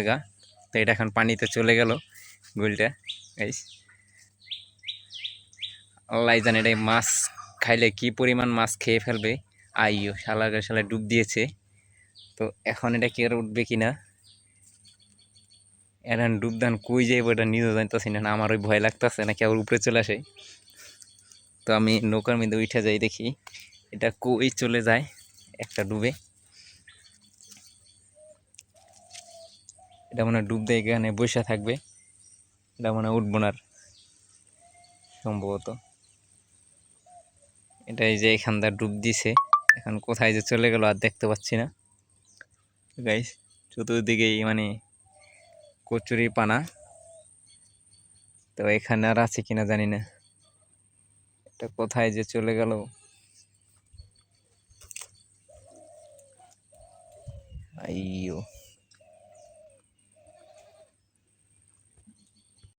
গা তো এটা এখন পানিতে চলে গেল গুলটা গাইস আল্লাহ জানে এটা মাছ খাইলে কি পরিমাণ মাছ খেয়ে ফেলবে। আইও শালা শালা ডুব দিয়েছে। তো এখন এটা কি আর উঠবে কিনা? এখন ডুব দান কই যাইব এটা নিজেও জানতেছি না আমার ওই ভয় লাগতেছে, নাকি আবার উপরে চলে আসে। তো আমি নৌকার মধ্যে উঠে যাই দেখি, এটা কই চলে যায় একটা ডুবে। এটা মনে ডুব দিয়ে এখানে বসে থাকবে। এটা মনে উঠবো না। সম্ভবত। এটা এই যে এখানটা ডুব দিছে। এখন কোথায় যে চলে গেল আর দেখতে পাচ্ছি না। গাইস চতুর্দিকেই মানে কচুরি পানা। তো এখানে আর আছে কিনা জানি না। এটা কোথায় যে চলে গেল? আইয়ো।